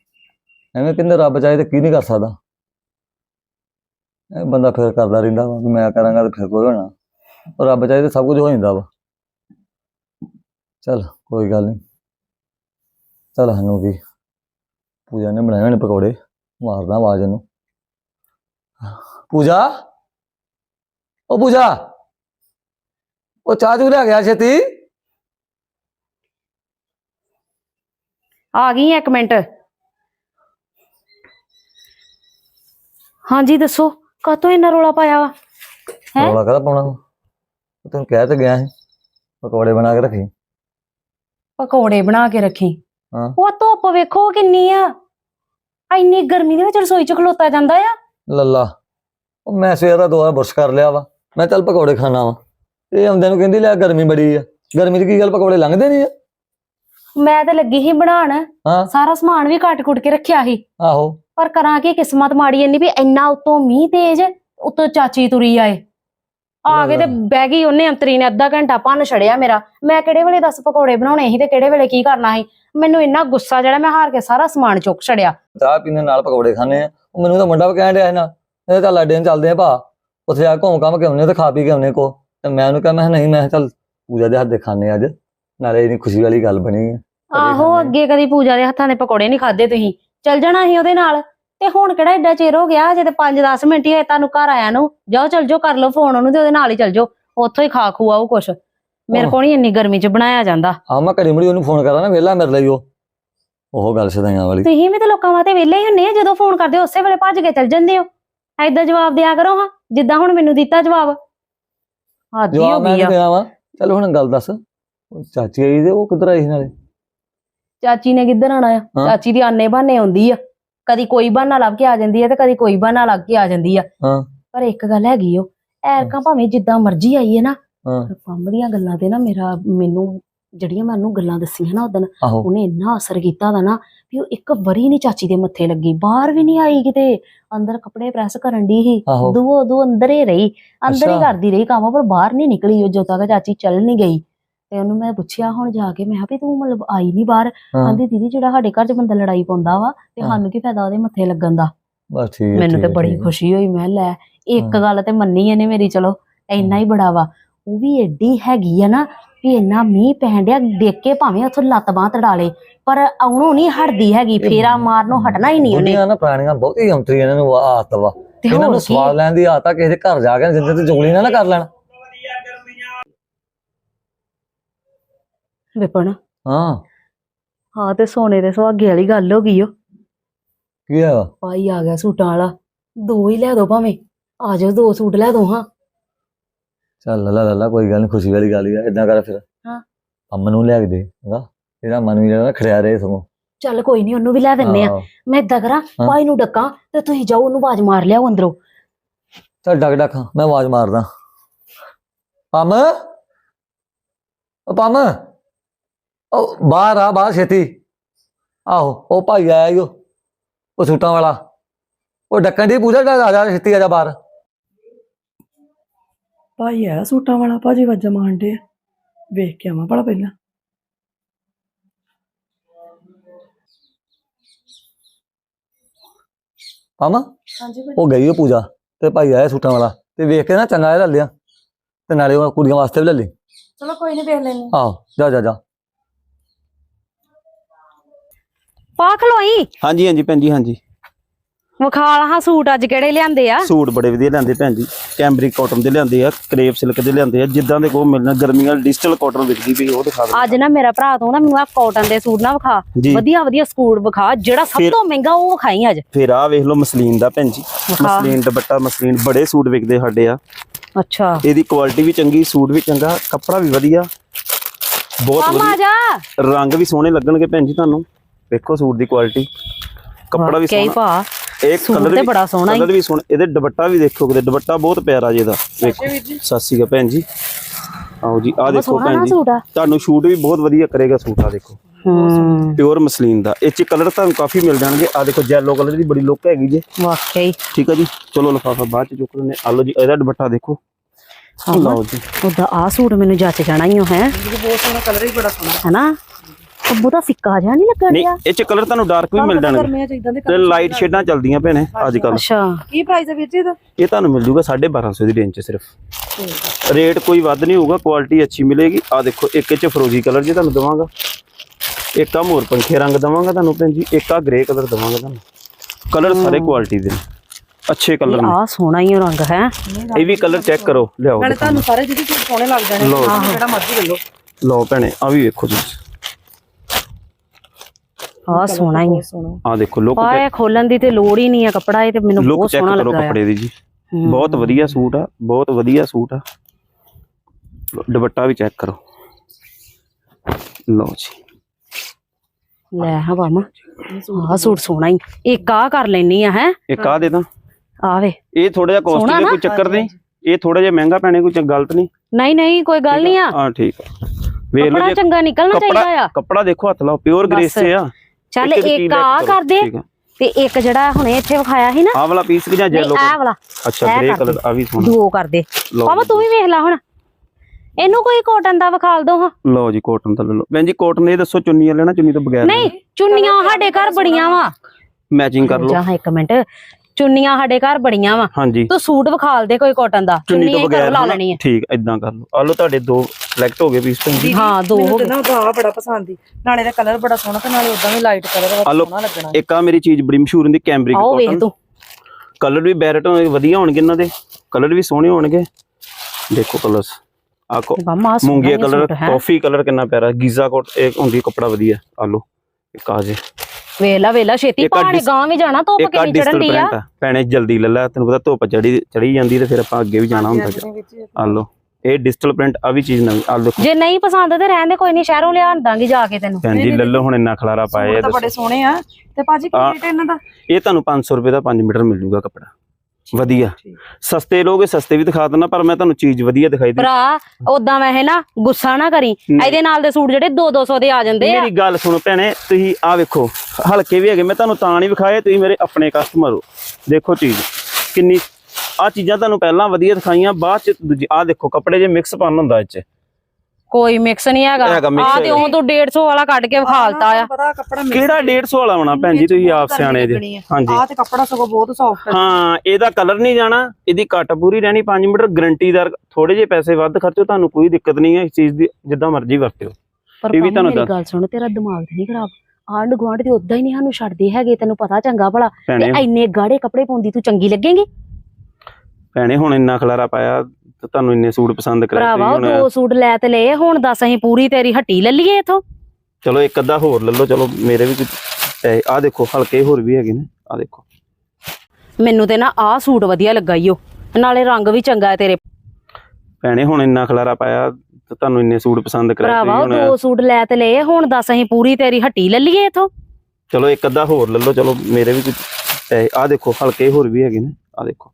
ਐਵੇਂ ਕਹਿੰਦੇ ਰੱਬ ਚਾਹੇ ਤੇ ਕੀ ਨਹੀਂ ਕਰ ਸਕਦਾ। ਇਹ ਬੰਦਾ ਫਿਰ ਕਰਦਾ ਰਹਿੰਦਾ ਵਾ ਵੀ ਮੈਂ ਕਰਾਂਗਾ ਤੇ ਫਿਰ ਕੋਈ ਹੋਣਾ। ਪਰ ਰੱਬ ਚਾਹੇ ਤੇ ਸਭ ਕੁਝ ਹੋ ਜਾਂਦਾ ਵਾ। ਚਲ, ਕੋਈ ਗੱਲ ਨਹੀਂ। ਚਲ ਸਾਨੂੰ ਕੀ ਪੂਜਾ ਨੇ ਬਣਾਏ ਹੋਣੇ ਪਕੌੜੇ। ਮਾਰਦਾ ਆਵਾਜ਼ ਨੂੰ ਪੂਜਾ? ਉਹ ਪੂਜਾ? ਉਹ ਚਾਹ ਚੂ ਲੈ ਗਿਆ ਛੇਤੀ। ਆ ਗਈ ਇੱਕ ਮਿੰਟ। ਹਾਂਜੀ ਦੱਸੋ ਕਾਤੋਂ ਇੰਨਾ ਰੋਲਾ ਪਾਇਆ ਵਾ? ਹੈਂ? ਰੌਲਾ ਕਦਾ ਪਾਉਣਾ? ਉਹ ਤੈਨੂੰ ਕਹਿ ਤੇ ਗਿਆ ਸੀ ਪਕੌੜੇ ਬਣਾ ਕੇ ਰੱਖੀ। ਪਕੌੜੇ ਬਣਾ ਕੇ ਰੱਖੀ। ਉਹ ਧੁੱਪ ਵੇਖੋ ਕਿੰਨੀ ਆ। ਇੰਨੀ ਗਰਮੀ ਦੇ ਵਿੱਚ ਰਸੋਈ ਚ ਖਲੋਤਾ ਜਾਂਦਾ ਆ। ਲੱਲਾ ਉਹ ਮੈਂ ਸਵੇਰ ਦਾ ਦੁਆਰਾ ਬੁਰਸ਼ ਕਰ ਲਿਆ ਵਾ। ਮੈਂ ਚੱਲ ਪਕੌੜੇ ਖਾਣਾ ਵਾ। ਇਹ ਆਉਂਦੇ ਨੂੰ ਕਹਿੰਦੀ ਲੈ ਗਰਮੀ ਬੜੀ ਆ। ਗਰਮੀ ਦੀ ਕੀ ਗੱਲ ਪਕੌੜੇ ਲੰਘਦੇ ਨਹੀਂ ਆ? ਮੈਂ ਤਾਂ ਲੱਗੀ ਸੀ ਬਣਾਉਣ। ਹਾਂ। ਸਾਰਾ ਸਮਾਨ ਵੀ ਕੱਟ ਕੁੱਟ ਕੇ ਰੱਖਿਆ ਸੀ। ਆਹੋ। ਪਰ ਕਰਾਂ ਕੀ ਕਿਸਮਤ ਮਾੜੀ ਇੰਨੀ ਵੀ ਇੰਨਾ ਉਤੋਂ ਮੀਂਹ ਤੇਜ ਉਤੋਂ ਚਾਚੀ ਤੁਰੀ ਆਏ। ਆ ਕੇ ਤੇ। ਬਹਿ ਗਈ ਉਹਨੇ ਅੰਤਰੀ ਨੇ ਅੱਧਾ ਘੰਟਾ ਭੰਨ ਛੜਿਆ ਮੇਰਾ। ਮੈਂ ਕਿਹੜੇ ਵੇਲੇ ਦੱਸ ਪਕੌੜੇ ਬਣਾਉਣੇ ਸੀ ਤੇ ਕਿਹੜੇ ਵੇਲੇ ਕੀ ਕਰਨਾ ਸੀ? ਮੈਨੂੰ ਇੰਨਾ ਗੁੱਸਾ ਜਿਹੜਾ ਮੈਂ ਹਾਰ ਕੇ ਸਾਰਾ ਸਮਾਨ ਚੁੱਕ ਛੜਿਆ। ਚਾਹ ਪੀਣੇ ਨਾਲ ਪਕੌੜੇ ਖਾਣੇ ਆ। ਉਹ ਮੈਨੂੰ ਤਾਂ ਮੁੰਡਾ ਵੀ ਕਹਿਣ ਡਿਆ ਸੀ ਨਾ ਇਹ ਚੱਲ ਅੱਡੇ ਨੂੰ ਚੱਲਦੇ ਆ ਭਾ। ਉੱਥੇ ਜਾ ਕੇ ਘੁੰਮ ਘਾਮ ਕੇ ਆਉਨੇ ਤੇ ਖਾ ਪੀ ਕੇ ਆਉਨੇ ਕੋ ਤੇ ਮੈਂ ਉਹਨੂੰ ਕਿਹਾ ਮੈਂ ਨਹੀਂ ਮੈਂ ਚੱਲ ਪੂਜਾ ਦੇ ਹੱਥ ਦੇ ਖਾਣੇ ਅੱਜ। ਨਾਲੇ ਇਹਨੀ ਖੁਸ਼ੀ ਵਾਲੀ ਗੱਲ ਬਣੀ ਆ। ਆਹੋ। ਅੱਗੇ ਕਦੀ ਪੂਜਾ ਦੇ ਹੱਥਾਂ ਦੇ ਪਕੌੜੇ ਨਹੀਂ ਖਾਦੇ ਤੁਸੀਂ। ਚੱਲ ਜਾਣਾ ਸੀ ਉਹਦੇ ਨਾਲ। ਤੇ ਹੁਣ ਕਿਹੜਾ ਏਡਾ ਚਿਰ ਹੋ ਗਿਆ ਅਜੇ ਤੇ 5-10 ਮਿੰਟ ਹੀ ਹੋਏ ਤੁਹਾਨੂੰ ਘਰ ਆਇਆ ਨੂੰ। ਜਾਓ ਚੱਲ ਜਾਓ ਕਰ ਲਓ ਫੋਨ ਉਹਨੂੰ ਤੇ ਉਹਦੇ ਨਾਲ ਹੀ ਚੱਲ ਜਾਓ। ਉੱਥੋਂ ਹੀ ਖਾ ਖੂ ਆਓ ਕੁਛ। ਮੇਰੇ। ਕੋਲ ਨਹੀਂ ਇੰਨੀ ਗਰਮੀ 'ਚ ਬਣਾਇਆ ਜਾਂਦਾ। ਆ ਮੈਂ ਘੜੀ ਮੁੜੀ ਉਹਨੂੰ ਫੋਨ ਕਰਾਂ ਨਾ ਵੇਲਾ ਮੇਰੇ ਲਈ ਉਹ। ਉਹ ਗੱਲ ਸਦਾਈਆਂ ਵਾਲੀ। ਤੁਸੀਂ ਵੀ ਤੇ ਲੋਕਾਂ ਵਾਸਤੇ ਵਿਹਲੇ ਹੀ ਹੁੰਨੇ ਆ ਜਦੋਂ ਫੋਨ ਕਰਦੇ ਹੋ ਉਸੇ ਵੇਲੇ ਭੱਜ ਕੇ ਚੱਲ ਜਾਂਦੇ ਹੋ। ਐਦਾਂ ਜਵਾਬ ਦਿਆ ਕਰੋ ਹਾਂ ਜਿੱਦਾਂ ਹੁਣ ਮੈਨੂੰ ਦਿੱਤਾ ਜਵਾਬ। ਆਦੀ ਹੋ ਜਵਾਬ ਮੈਂ ਗਈ ਆ। ਵਾ। ਚੱਲ ਹੁਣ ਗੱਲ ਦੱਸ। ਉਹ ਚਾਚੀ ਆਈ ਤੇ ਉਹ ਕਿੱਧਰ ਆਈ ਸੀ ਨਾਲੇ? ਚਾਚੀ ਨੇ ਕਿੱਧਰ ਆਣਾ ਆ? ਹਾਂ। ਚਾਚੀ ਦੀ ਆਨੇ ਬਹਾਨੇ ਆਉਂਦੀ ਆ। ਕਦੀ ਕੋਈ ਬਹਾਨਾ ਲੱਭ ਕੇ ਆ ਜਾਂਦੀ ਆ ਤੇ ਕਦੀ ਕੋਈ ਬਹਾਨਾ ਲੱਗ ਕੇ ਆ ਜਾਂਦੀ ਆ। ਹਾਂ। ਪਰ ਇੱਕ ਗੱਲ ਹੈਗੀ ਓ ਐਰਕਾਂ ਭਾਵੇਂ ਜਿੱਦਾਂ ਮਰਜ਼ੀ ਆਈ ਹੈ ਨਾ ਹਾਂ। ਪਰ ਪੰਮ ਦੀਆਂ ਗੱਲਾਂ ਤੇ ਨਾ ਮੇਰਾ ਮੈਨੂੰ ਜਿਹੜੀਆਂ ਮੈਨੂੰ ਗੱਲਾਂ ਦੱਸੀਆਂ ਨਾ ਉਦੋਂ ਆਹੋ। ਉਹਨੇ ਇੰਨਾ ਅਸਰ ਕੀਤਾ ਦਾ ਨਾ ਵੀ ਉਹ ਇੱਕ ਵਰੀ ਨਹੀਂ ਚਾਚੀ ਦੇ ਮੱਥੇ ਲੱਗੀ। ਬਾਹਰ ਵੀ ਨਹੀਂ ਆਈ ਕਿਤੇ। ਅੰਦਰ ਕੱਪੜੇ ਪ੍ਰੈਸ ਕਰਨ ਦੀ ਹੀ ਆਹੋ। ਦੋ ਦੋ ਅੰਦਰ ਹੀ ਰਹੀ। ਅੰਦਰ ਹੀ ਅੱਛਾ। ਕਰਦੀ ਰਹੀ ਕੰਮ ਪਰ ਬਾਹਰ ਨਹੀਂ ਨਿਕਲੀ ਉਹ ਜਦੋਂ ਤੱਕ ਚਾਚੀ ਚੱਲ ਨਹੀਂ ਗਈ। ਤੇ ਉਹਨੂੰ ਮੈਂ ਪੁੱਛਿਆ ਹੁਣ ਜਾ ਕੇ ਮੈਂ ਕਿਹਾ ਵੀ ਤੂੰ ਮਤਲਬ ਆਈ ਨਹੀਂ ਬਾਹਰ। ਹਾਂ। ਕਹਿੰਦੀ ਦੀਦੀ ਜਿਹੜਾ ਸਾਡੇ ਘਰ 'ਚ ਬੰਦਾ ਲੜਾਈ ਪਾਉਂਦਾ ਵਾ ਤੇ ਹਾਂ। ਸਾਨੂੰ ਕੀ ਫਾਇਦਾ ਉਹਦੇ ਮੱਥੇ ਲੱਗਣ ਦਾ? ਬਸ ਠੀਕ ਹੈ, ਮੈਨੂੰ ਤੇ ਹੈ, ਬੜੀ ਹੈ। ਖੁਸ਼ੀ ਹੋਈ ਮੈਂ ਲੈ ਇੱਕ ਹਾਂ। ਗੱਲ ਤੇ ਮੰਨੀ ਇਹਨੇ ਮੇਰੀ ਚਲੋ ਇੰਨਾ ਹੀ ਬੜਾ ਵਾ। ਉਹ ਵੀ ਏਡੀ ਹੈਗੀ ਆ ਨਾ ਵੀ ਇੰਨਾ ਮੀਂਹ ਪੈਣ ਡਿਆ ਦੇਖ ਕੇ ਭਾਵੇਂ ਉੱਥੋਂ ਲੱਤ ਬਾਹ ਤੜਾ ਲੇ ਪਰ ਆਉਣੋਂ ਨਹੀਂ ਹਟਦੀ ਹੈਗੀ ਫੇਰਾ ਮਾਰਨੋਂ ਹਟਣਾ ਹੀ ਨਹੀਂ ਉਹਨੇ। ਨਾ ਪੁਰਾਣੀਆਂ ਬਹੁਤੀ ਅੰਤਰੀ ਇਹਨਾਂ ਨੂੰ ਆਦਤ ਵਾ। ਇਹਨਾਂ ਨੂੰ ਸਵਾਦ ਲੈਣ ਦੀ ਆਦਤ ਆ ਕਿਸੇ ਦੇ ਘਰ ਜਾ ਕੇ ਜਿੰਦੇ ਤੇ ਚੁਗਲੀ ਨਾ ਨਾ ਕਰ ਲੈਣ। ਵਿਪਨ। ਹਾਂ। ਹਾਂ ਤੇ ਸੋਨੇ ਦੇ ਸੁਹਾਗੇ ਵਾਲੀ ਗੱਲ ਹੋ ਗਈ ਓ। ਕੀ ਆ ਭਾਈ ਆ ਗਿਆ ਸੂਟਾਂ ਵਾਲਾ। ਦੋ ਹੀ ਲੈ ਦੋ ਭਾਵੇਂ। ਆ ਜਾਓ ਦੋ ਸੂਟ ਲੈ ਦੋ ਹਾਂ। ਚੱਲ ਲੱਲਾ ਲੱਲਾ ਕੋਈ ਗੱਲ ਨਹੀਂ ਖੁਸ਼ੀ ਵਾਲੀ ਗੱਲ ਹੀ ਆ। ਇਦਾਂ ਕਰ ਫਿਰ। ਹਾਂ। ਅੰਮ ਨੂੰ ਲਿਆ ਕੇ ਦੇ ਚੰਗਾ ਇਹਦਾ ਮਨ ਵੀ ਜਿਹੜਾ ਖੜਿਆ ਰਹੇ ਸਗੋਂ। ਚੱਲ ਕੋਈ ਨਹੀਂ ਉਹਨੂੰ ਵੀ ਲੈ ਦਿੰਨੇ ਆ। ਮੈਂ ਏਦਾਂ ਕਰਾਂ। ਭਾਈ ਨੂੰ ਡੱਕਾਂ ਤੇ ਤੁਸੀਂ ਜਾਓ ਉਹਨੂੰ ਆਵਾਜ਼ ਮਾਰ ਲਿਆਓ ਅੰਦਰੋਂ। ਚੱਲ ਡਕ ਡਕ ਮੈਂ ਆਵਾਜ਼ ਮਾਰਦਾ। ਪੰਮ? ਉਹ ਪੰਮ? ਉਹ ਬਾਹਰ ਆ ਬਾਹਰ ਛੇਤੀ। ਆਹੋ ਉਹ ਭਾਈ ਆਇਆ ਈ ਉਹ। ਉਹ ਸੂਟਾਂ ਵਾਲਾ। ਉਹ ਡੱਕਣ ਦੀ ਪੂਜਾ ਆ ਜਾ ਛੇਤੀ ਆ ਜਾ ਬਾਹਰ। ਭਾਈ ਆ ਸੂਟਾਂ ਵਾਲਾ ਭਾਜੀ ਵੱਜਾ ਮਾਂਡੇ ਵੇਖ ਕੇ ਆਵਾਂ ਭਲਾ ਪਹਿਲਾਂ। ਪੰਮ ਹਾਂਜੀ ਉਹ ਗਈ ਉਹ ਪੂਜਾ ਤੇ ਭਾਈ ਆਇਆ ਸੂਟਾਂ ਵਾਲਾ। ਤੇ ਵੇਖ ਕੇ ਨਾ ਚੰਗਾ ਜਿਹਾ ਲੈ ਲਿਆ। ਤੇ ਨਾਲੇ ਉਹ ਕੁੜੀਆਂ ਵਾਸਤੇ ਵੀ ਲੈ ਲਈ। ਚਲੋ ਕੋਈ ਨਹੀਂ ਵੇਖ ਲੈਣੀ ਆਹੋ ਜਾ ਜਾ ਜਾ। ਪਾ ਖਲੋਈ? ਹਾਂਜੀ ਹਾਂਜੀ ਭੈਣ ਜੀ ਹਾਂਜੀ। ਵਿਖਾਲ ਹਾਂ ਸੂਟ ਅੱਜ ਕਿਹੜੇ ਲਿਆਂਦੇ ਆ? ਸੂਟ ਬੜੇ ਵਧੀਆ ਲਿਆਂਦੇ ਭੈਣ ਜੀ। ਕੈਂਬਰਿਕ ਕਾਟਨ ਦੇ ਲਿਆਂਦੇ ਆ ਕਰੇਪ ਸਿਲਕ ਦੇ ਲਿਆਂਦੇ ਆ ਜਿੱਦਾਂ ਦੇ ਕੋ ਮਿਲਣਾ ਗਰਮੀਆਂ ਡਿਜੀਟਲ ਕਾਟਨ ਵਿਕਦੀ ਵੀ ਉਹ ਦਿਖਾ ਦਿਓ। ਅੱਜ ਨਾ ਮੇਰਾ ਭਰਾ ਤੋਂ ਨਾ ਮੈਨੂੰ ਆ ਕਾਟਨ ਦੇ ਸੂਟ ਨਾ ਵਿਖਾ। ਜੀ। ਵਧੀਆ ਵਧੀਆ ਸੂਟ ਵਿਖਾ ਜਿਹੜਾ ਸਭ ਫਿਰ- ਤੋਂ ਮਹਿੰਗਾ ਉਹ ਵਿਖਾਈ ਅੱਜ। ਫਿਰ ਆ ਵੇਖ ਲਓ ਮਸਲੀਨ ਦਾ ਭੈਣ ਜੀ। ਵਿਖਾ। ਮਸਲੀਨ ਦੁਪੱਟਾ ਮਸਲੀਨ ਬੜੇ ਸੂਟ ਵਿਕਦੇ ਸਾਡੇ ਆ। ਅੱਛਾ। ਇਹਦੀ ਕੁਆਲਿਟੀ ਵੀ ਚੰਗੀ ਸੂਟ ਵੀ ਚੰਗਾ ਕੱਪੜਾ ਵੀ ਵਧੀਆ। ਬਹੁਤ ਵਧੀਆ। ਜਾ। ਰੰਗ ਵੀ ਸੋਹਣੇ ਲੱਗਣਗੇ ਭੈਣ ਜੀ ਤੁਹਾਨੂੰ। ਵੇਖੋ ਸੂਟ ਦੀ ਕੁਆਲਿਟੀ ਕੱਪੜਾ ਵੀ ਕਈ ਸੋਹਣਾ। ਭਾ ਇਹ ਕਲਰ ਤੇ ਵੀ ਬੜਾ ਸੋਹਣਾ ਈ। ਕਲਰ ਵੀ ਸੋਹਣਾ। ਇਹਦੇ ਦੁਪੱਟਾ ਵੀ ਦੇਖੋ ਕਿਤੇ ਦੁਪੱਟਾ ਬਹੁਤ ਪਿਆਰਾ ਜੀ ਇਹਦਾ। ਵੇਖੋ ਸਤਿ ਸ਼੍ਰੀ ਅਕਾਲ ਭੈਣ ਜੀ। ਆਓ ਜੀ ਆ ਦੇਖੋ ਭੈਣ ਨਾ ਜੀ। ਤੁਹਾਨੂੰ ਸ਼ੂਟ ਵੀ ਬਹੁਤ ਵਧੀਆ ਕਰੇਗਾ ਸੂਟ ਆ ਦੇਖੋ। ਹੂੰ। ਪਿਓਰ ਮਸਲੀਨ ਦਾ। ਇਹ ਚ ਕਲਰ ਤੁਹਾਨੂੰ ਕਾਫੀ ਮਿਲ ਜਾਣਗੇ। ਆ ਦੇਖੋ ਜੈਲੋ ਕਲਰ ਦੀ ਬੜੀ ਲੁੱਕ ਹੈਗੀ ਜੀ। ਵਾਕਈ। ਠੀਕ ਹੈ ਜੀ। ਚਲੋ ਲਫਾਫਾ ਬਾਅਦ ਚ ਚੁੱਕ ਲੈਣੇ ਆ ਲਓ ਜੀ ਇਹਦਾ ਦੁਪੱਟਾ ਦੇਖੋ। ਲਓ ਜੀ। ਉਹਦਾ ਆ ਸੂਟ ਮੈਨੂੰ ਜੱਚ ਜਾਣਾ ਹੀ ਹੈ। ਬਹੁਤ ਸੋਹਣਾ ਕਲਰ ਵੀ ਬੜਾ ਸੋਹਣਾ। ਹਨਾ? ਅੱਬੂ ਦਾ ਫਿੱਕਾ ਜਿਹਾ ਨਹੀਂ ਲੱਗਣ ਨਹੀਂ ਇਹ ਚ ਕਲਰ ਤੁਹਾਨੂੰ ਡਾਰਕ ਵੀ ਮਿਲ ਜਾਣਗੇ। ਗਰਮੀਆਂ ਚ ਇਦਾਂ ਦੇ ਤੇ ਲਾਈਟ ਸ਼ੇਡਾਂ ਚੱਲਦੀਆਂ ਭੈਣੇ ਅੱਜ ਕੱਲ ਅੱਛਾ। ਕੀ ਪ੍ਰਾਈਸ ਹੈ ਵੀਰ ਜੀ ਇਹਦਾ? ਇਹ ਤੁਹਾਨੂੰ ਮਿਲ ਜੂਗਾ 1250 ਦੀ ਰੇਂਜ 'ਚ ਸਿਰਫ। ਰੇਟ ਕੋਈ ਵੱਧ ਨਹੀਂ ਹੋਊਗਾ ਕੁਆਲਿਟੀ ਅੱਛੀ ਮਿਲੇਗੀ। ਆ ਦੇਖੋ ਇੱਕ ਇਹ 'ਚ ਫਰੋਜ਼ੀ ਕਲਰ ਜੀ ਤੁਹਾਨੂੰ ਦਵਾਂਗਾ। ਇੱਕ ਆ ਮੋਰ ਪੰਖੇ ਰੰਗ ਦਵਾਂਗਾ ਤੁਹਾਨੂੰ ਭੈਣ ਜੀ। ਇੱਕ ਆ ਗ੍ਰੇ ਕਲਰ ਦਵਾਂਗਾ ਤੁਹਾਨੂੰ। ਕਲਰ ਸਾਰੇ ਕੁਆਲਿਟੀ ਦੇ ਨੇ। ਅੱਛੇ ਕਲਰ ਨੇ। ਆ ਸੋਹਣਾ ਹੀ ਰੰਗ ਹੈ। ਇਹ ਵੀ ਕਲਰ ਚੈੱਕ ਕਰੋ। ਲਿਆਓ ਨਾਲੇ ਤੁਹਾਨੂੰ ਸਾਰੇ ਜਿਹੜੇ ਸੋਹਣੇ ਲੱਗ ਜਾਣੇ ਲਓ। ਜਿਹੜਾ ਮਰਜ਼ੀ ਲੈ ਲਓ। ਲਓ ਭੈਣੇ ਆ ਵੀ ਵੇਖੋ ਤੁਸੀਂ। ਆ ਸੋਹਣਾ ਹੀ ਆ। ਦੇਖੋ ਲੁੱਕ ਪਾਏ ਖੋਲਣ ਦੀ ਤੇ ਲੋੜ ਹੀ ਨਹੀਂ ਆ ਕੱਪੜਾ ਇਹ ਤੇ ਮੈਨੂੰ ਲੁੱਕ ਬਹੁਤ ਚੈੱਕ ਸੋਹਣਾ ਕਰੋ ਲੱਗਾ ਆ। ਕੱਪੜੇ ਦੀ ਜੀ। ਬਹੁਤ ਵਧੀਆ ਸੂਟ ਆ ਬਹੁਤ ਵਧੀਆ ਸੂਟ ਆ। ਦੁਪੱਟਾ ਵੀ ਚੈੱਕ ਕਰੋ। ਲਓ ਜੀ। ਲੈ ਹਾਂ ਬਾਮਾ ਆ ਸੂਟ ਸੋਹਣਾ ਹੀ। ਇੱਕ ਆ ਕਰ ਲੈਣੀ ਆ ਹੈ? ਇੱਕ ਆ ਦੇ ਦਾਂ। ਆਵੇ ਇਹ ਥੋੜਾ ਜਿਹਾ ਕਾਸਟਲੀ ਨਾ? ਕੋਈ ਚੱਕਰ ਨਹੀਂ। ਇਹ ਥੋੜਾ ਜਿਹਾ ਮਹਿੰਗਾ ਪੈਣੇ ਕੋਈ ਗਲਤ ਨਹੀਂ। ਨਹੀਂ ਨਹੀਂ ਕੋਈ ਗੱਲ ਨਹੀਂ ਆ। ਹਾਂ ਠੀਕ ਆ। ਵੇਖ ਲਓ ਕੱਪੜਾ ਜੇ ਚੰਗਾ ਨਿਕਲਣਾ ਚਾਹੀਦਾ ਆ। ਕੱਪੜਾ ਦੇਖੋ ਹੱਥ ਲਾਓ ਪਿਓਰ। ਗ੍ਰੇਸ ਤੇ ਆ। ਚੱਲ ਇੱਕ ਆ ਕਰੋ, ਕਰ ਦੇ ਠੀਕ ਤੇ ਇੱਕ ਜਿਹੜਾ ਹੁਣੇ ਇੱਥੇ ਵਿਖਾਇਆ ਸੀ ਨਾ ਆਹ ਵਾਲਾ ਪੀਸ ਕਿ ਜਾਂ yellow ਆਹ ਵਾਲਾ। ਅੱਛਾ ਇਹ ਗ੍ਰੇ ਕਰ ਕਲਰ ਆ ਵੀ ਸੋਹਣਾ। ਦੋ ਕਰ ਦੇ ਲਓ ਪਾਵਾ ਤੂੰ ਵੀ ਵੇਖ ਲੈ ਹੁਣ। ਇਹਨੂੰ ਕੋਈ ਕੋਟਨ ਦਾ ਵਿਖਾਲ ਦੋ ਹਾਂ। ਲਓ ਜੀ ਕੋਟਨ ਦਾ ਲੈ ਲਓ। ਭੈਣ ਜੀ ਕੋਟਨ ਇਹ ਦੱਸੋ ਚੁੰਨੀ ਲੈਣਾ ਚੁੰਨੀ ਤੋਂ ਬਗੈਰ ਨਹੀਂ ਚੁੰਨੀਆਂ ਸਾਡੇ ਘਰ ਬੜੀਆਂ ਵਾ। ਮੈਚਿੰਗ ਕਰ ਲਓ। ਜਾਂ ਇੱਕ ਮਿੰਟ। ਚੁੰਨੀਆਂ ਸਾਡੇ ਘਰ ਬੜੀਆਂ ਵਾ। ਹਾਂਜੀ। ਤੂੰ ਸੂਟ ਵਿਖਾਲ ਦੇ ਕੋਈ ਕਾਟਨ ਦਾ। ਚੁੰਨੀ ਤੋਂ ਬਗੈਰ ਲਾ ਲੈਣੀ ਹੈ ਠੀਕ ਇਦਾਂ ਕਰ ਲਓ। ਆ ਲਓ ਤੁਹਾਡੇ ਦੋ ਸਿਲੈਕਟ ਹੋ ਗਏ ਪੀਸ ਜੀ। ਹਾਂ ਦੋ ਹੋ ਗਏ। ਨਾ ਉਹਦਾ ਬੜਾ ਪਸੰਦ ਸੀ। ਨਾਲੇ ਦਾ ਕਲਰ ਬੜਾ ਸੋਹਣਾ ਤੇ ਨਾਲੇ ਉਦਾਂ ਵੀ ਲਾਈਟ ਕਲਰ ਲਓ ਸੋਹਣਾ ਲੱਗਣਾ। ਇੱਕ ਆ ਮੇਰੀ ਚੀਜ਼ ਬੜੀ ਮਸ਼ਹੂਰ ਹੁੰਦੀ ਕੈਂਬਰਿਕ ਆਓ ਵੇਖ ਕਾਟਨ ਤੂੰ। ਕਲਰ ਵੀ ਬੈਰਟ ਹੋਣਗੇ ਵਧੀਆ ਹੋਣਗੇ ਇਹਨਾਂ ਦੇ। ਕਲਰ ਵੀ ਸੋਹਣੇ ਹੋਣਗੇ। ਦੇਖੋ ਕਲਰਸ ਆ ਕੋ ਮੂੰਗੀਆ ਕਲਰ ਕਾਫੀ ਕਲਰ ਕਿੰਨਾ ਪਿਆਰਾ। ਗੀਜ਼ਾ ਕੋਟ ਇਹ ਹੁੰਦੀ ਕੱਪੜਾ ਵਧੀਆ। ਆ ਲੋ ਇੱਕ ਆ ਜੇ। ਵੇਲਾ ਵੇਲਾ ਛੇਤੀ ਇੱਕ ਗਾਂ ਵੀ ਜਾਣਾ ਧੁੱਪ ਇੱਕ ਕਿੰਨੀ ਚੜਨ ਦੀ ਆ? ਭੈਣੇ ਜਲਦੀ ਲੈ ਲੈ ਤੈਨੂੰ ਪਤਾ ਧੁੱਪ ਚੜੀ ਚੜੀ ਜਾਂਦੀ ਤੇ ਫਿਰ ਆਪਾਂ ਅੱਗੇ ਵੀ ਜਾਣਾ ਹੁੰਦਾ ਆ ਲੋ ਇਹ ਡਿਜੀਟਲ ਪ੍ਰਿੰਟ ਆ ਵੀ ਚੀਜ਼ ਨਵੀਂ ਆ ਲੋ ਜੇ ਨਹੀਂ ਪਸੰਦ ਤੇ ਰਹਿਣ ਦੇ ਕੋਈ ਨਹੀਂ ਸ਼ਹਿਰੋਂ ਲਿਆਣ ਦਾਂਗੀ ਜਾ ਕੇ ਤੈਨੂੰ। ਭੈਣ ਜੀ ਲੈ ਲਓ ਹੁਣ ਇੰਨਾ ਖਲਾਰਾ ਪਾਏ ਆ ਤਾਂ ਬੜੇ ਦੱਸੋ। ਸੋਹਣੇ ਆ। ਤੇ ਭਾਜੀ ਕੀ ਆ- ਰੇਟ ਇਹਨਾਂ ਦਾ? ਇਹ ਤੁਹਾਨੂੰ 500 ਰੁਪਏ ਦਾ 5 ਮੀਟਰ ਮਿਲ ਜੂਗਾ ਕੱਪੜਾ। ਵਧੀਆ। ਸਸਤੇ ਲੋਗੇ ਸਸਤੇ ਵੀ ਦਿਖਾ ਦਿੰਦਾ ਪਰ ਮੈਂ ਤੁਹਾਨੂੰ ਚੀਜ਼ ਵਧੀਆ ਦਿਖਾਈ ਦੇ ਭਰਾ ਉਦਾਂ ਵੈਸੇ ਨਾ ਗੁੱਸਾ ਨਾ ਕਰੀ। ਇਹਦੇ ਨਾਲ ਦੇ ਸੂਟ ਜਿਹੜੇ 2-200 ਦੇ ਆ ਜਾਂਦੇ ਆ। ਮੇਰੀ ਗੱਲ ਸੁਣੋ ਭੈਣੇ ਤੁਸੀਂ ਆ ਵੇਖੋ ਹਲਕੇ ਵੀ ਹੈਗੇ ਮੈਂ ਤੁਹਾਨੂੰ ਤਾਂ ਨਹੀਂ ਵਿਖਾਏ ਤੁਸੀਂ ਮੇਰੇ ਆਪਣੇ ਕਸਟਮਰ ਹੋ। ਦੇਖੋ ਚੀਜ਼ ਕਿੰਨੀ ਆ ਚੀਜ਼ਾਂ ਤੁਹਾਨੂੰ ਪਹਿਲਾਂ ਵਧੀਆ ਦਿਖਾਈਆਂ ਬਾਅਦ ਚ ਦੂਜੀ ਆ ਦੇਖੋ ਕੱਪੜੇ ਜੇ ਮਿਕਸ ਪਨ ਹੁੰਦਾ ਇਹ ਚ ਕੋਈ ਮਿਕਸ ਨਹੀਂ ਹੈਗਾ। ਹੈਗਾ, mix ਆ ਤੇ ਉਹ ਤੋਂ 150 ਵਾਲਾ ਕੱਢ ਕੇ ਵਿਖਾਲਤਾ ਆ। ਪਤਾ ਕੱਪੜਾ mix ਕਿਹੜਾ 150 ਵਾਲਾ ਹੋਣਾ ਭੈਣ ਜੀ ਤੁਸੀਂ ਆਪ ਸਿਆਣੇ ਜੇ। ਹਾਂਜੀ। ਆ ਤੇ ਕੱਪੜਾ ਸਗੋਂ ਬਹੁਤ ਸੌਫਟ ਹੈ ਹਾਂ ਇਹਦਾ ਕਲਰ ਨਹੀਂ ਜਾਣਾ ਇਹਦੀ ਕੱਟ ਪੂਰੀ ਰਹਿਣੀ 5 ਮੀਟਰ ਗਰੰਟੀਦਾਰ ਥੋੜੇ ਜਿਹੇ ਪੈਸੇ ਵੱਧ ਖਰਚੋ ਤੁਹਾਨੂੰ ਕੋਈ ਦਿੱਕਤ ਨਹੀਂ ਹੈ ਇਸ ਚੀਜ਼ ਦੀ ਜਿੱਦਾਂ ਮਰਜ਼ੀ ਵਰਤਿਓ। ਪਰ ਇਹ ਵੀ ਭਾਵੇਂ ਤੁਹਾਨੂੰ ਮੇਰੀ ਦੱਸ- ਗੱਲ ਸੁਣ ਤੇਰਾ ਦਿਮਾਗ ਤੇ ਨਹੀਂ ਖਰਾਬ। ਆਂਢ ਗੁਆਂਢ ਤੇ ਉਦਾਂ ਹੀ ਨਹੀਂ ਸਾਨੂੰ ਛੱਡਦੇ ਹੈਗੇ ਤੈਨੂੰ ਪਤਾ ਚੰਗਾ ਭਲਾ। ਤੇ ਭੈਣੇ ਐਨੇ ਗਾੜੇ ਕੱਪੜੇ ਪਾਉਂਦੀ ਤੂੰ ਚੰਗੀ ਲੱਗੇਗੀ? ਭੈਣੇ ਹੁਣ ਇੰਨਾ ਖਲਾਰਾ ਪਾਇਆ ਤੇ ਤੁਹਾਨੂੰ ਇੰਨੇ ਸੂਟ ਪਸੰਦ ਕਰਾ ਭਰਾਵਾ ਉਹ ਦੋ ਸੂਟ ਲੈ ਤੇ ਲਏ ਹੁਣ ਦੱਸ ਅਸੀਂ ਪੂਰੀ ਤੇਰੀ ਹੱਟੀ ਲੈ ਲਈਏ ਇਥੋਂ। ਚਲੋ ਇੱਕ ਅੱਧਾ ਹੋਰ ਲੈ ਲਓ ਚਲੋ ਮੇਰੇ ਵੀ ਆ ਦੇਖੋ ਹਲਕੇ ਹੋਰ ਵੀ ਹੈਗੇ ਨੇ ਆ ਦੇਖੋ। ਮੈਨੂੰ ਤੇ ਨਾ ਆਹ ਸੂਟ ਵਧੀਆ ਲੱਗਾ ਈ ਓ ਨਾਲੇ ਰੰਗ ਵੀ ਚੰਗਾ ਹੈ ਤੇਰੇ। ਭੈਣੇ ਹੁਣ ਇੰਨਾ ਖਲਾਰਾ ਪਾਇਆ ਤੇ ਤੁਹਾਨੂੰ ਇੰਨੇ ਸੂਟ ਪਸੰਦ ਕਰਾ ਭਰਾਵਾ ਉਹ ਹੁਣ ਦੋ ਸੂਟ ਲੈ ਤੇ ਲਏ ਹੁਣ ਦੱਸ ਅਸੀਂ ਪੂਰੀ ਤੇਰੀ ਹੱਟੀ ਲੈ ਲਈਏ ਇਥੋਂ। ਚਲੋ ਇੱਕ ਅੱਧਾ ਹੋਰ ਲੈ ਲਓ ਚਲੋ ਮੇਰੇ ਵੀ ਆ ਦੇਖੋ ਹਲਕੇ ਹੋਰ ਵੀ ਹੈਗੇ ਨੇ ਆ ਦੇਖੋ।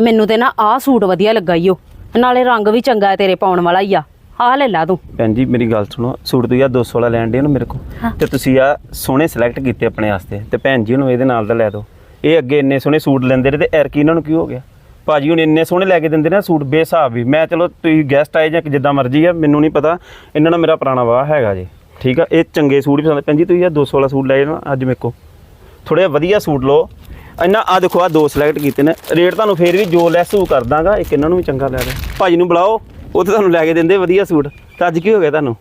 ਮੈਨੂੰ ਤੇ ਨਾ ਆਹ ਸੂਟ ਵਧੀਆ ਲੱਗਾ ਈ ਓ। ਨਾਲੇ ਰੰਗ ਵੀ ਚੰਗਾ ਹੈ ਤੇਰੇ ਪਾਉਣ ਵਾਲਾ ਹੀ ਆ। ਆਹ ਲੈ ਲਾ ਤੂੰ। ਭੈਣ ਜੀ ਮੇਰੀ ਗੱਲ ਸੁਣੋ ਸੂਟ ਤੁਸੀਂ ਆ 200 ਵਾਲਾ ਲੈਣ ਦੇ ਨਾ ਮੇਰੇ ਹਾਂ। ਤੇ ਤੁਸੀਂ ਆ ਸੋਹਣੇ ਸਿਲੈਕਟ ਕੀਤੇ ਆਪਣੇ ਵਾਸਤੇ ਤੇ ਭੈਣ ਜੀ ਨੂੰ ਇਹਦੇ ਨਾਲ ਦਾ ਲੈ ਦਿਓ ਇਹ ਅੱਗੇ ਇੰਨੇ ਸੋਹਣੇ ਸੂਟ ਲੈਂਦੇ ਰਹੇ ਤੇ ਐਰਕੀ ਇਹਨਾਂ ਨੂੰ ਕੀ ਹੋ ਗਿਆ? ਭਾਜੀ ਹੁਣ ਇੰਨੇ ਸੋਹਣੇ ਲੈ ਕੇ ਦਿੰਦੇ ਨੇ ਸੂਟ ਬੇਹਿਸਾਬ ਵੀ। ਮੈਂ ਚਲੋ ਤੁਸੀਂ ਗੈਸਟ ਆਏ ਜਾਂ ਜਿੱਦਾਂ ਮਰਜ਼ੀ ਆ ਮੈਨੂੰ ਨਹੀਂ ਪਤਾ। ਇਹਨਾਂ ਨਾਲ ਮੇਰਾ ਪੁਰਾਣਾ ਵਾਹ ਹੈਗਾ ਜੀ। ਠੀਕ ਆ? ਇਹ ਚੰਗੇ ਸੂਟ ਹੀ ਪਸੰਦ ਭੈਣ ਜੀ ਤੁਸੀਂ ਆ 200 ਵਾਲਾ ਸੂਟ ਲੈ ਜਾਣਾ ਅੱਜ ਮੇਰੇ ਕੋਲ। ਥੋੜਾ ਵਧੀਆ ਸੂਟ ਲਓ। ਇੰਨਾ ਆ ਦੇਖੋ ਆ ਦੋ ਸਿਲੈਕਟ ਕੀਤੇ ਨੇ। ਰੇਟ ਤੁਹਾਨੂੰ ਫੇਰ ਵੀ ਜੋ ਲੈਸ ਹੋ ਕਰ ਦਾਂਗਾ ਇੱਕ ਇਹਨਾਂ ਨੂੰ ਵੀ ਚੰਗਾ ਲੈ ਦੇ ਭਾਜੀ ਨੂੰ ਬੁਲਾਓ ਉਹ ਤੇ ਤੁਹਾਨੂੰ ਲੈ ਕੇ ਦਿੰਦੇ ਵਧੀਆ ਸੂਟ। ਤਾਂ ਅੱਜ ਕੀ ਹੋ ਗਿਆ ਤੁਹਾਨੂੰ?